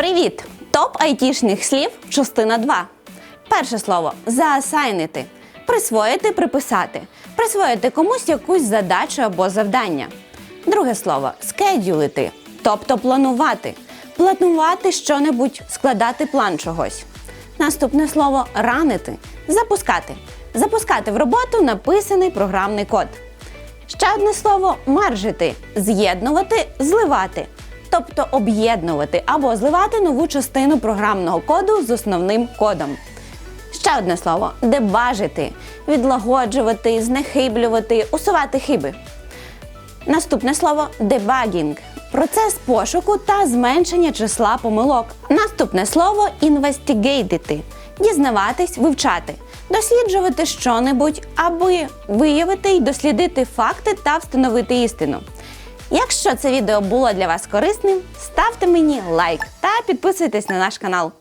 Привіт! Топ айтішних слів, частина 2. Перше слово заасайнити. Присвоїти, приписати. Присвоїти комусь якусь задачу або завдання. Друге слово скедюлити, тобто планувати. Планувати щонебудь, складати план чогось. Наступне слово ранити запускати. Запускати в роботу написаний програмний код. Ще одне слово мержити з'єднувати, зливати. Тобто об'єднувати або зливати нову частину програмного коду з основним кодом. Ще одне слово дебажити, відлагоджувати, знехиблювати, усувати хиби. Наступне слово дебагінг процес пошуку та зменшення числа помилок. Наступне слово інвестигейтити дізнаватись, вивчати, досліджувати щонебудь, аби виявити і дослідити факти та встановити істину. Якщо це відео було для вас корисним, ставте мені лайк та підписуйтесь на наш канал.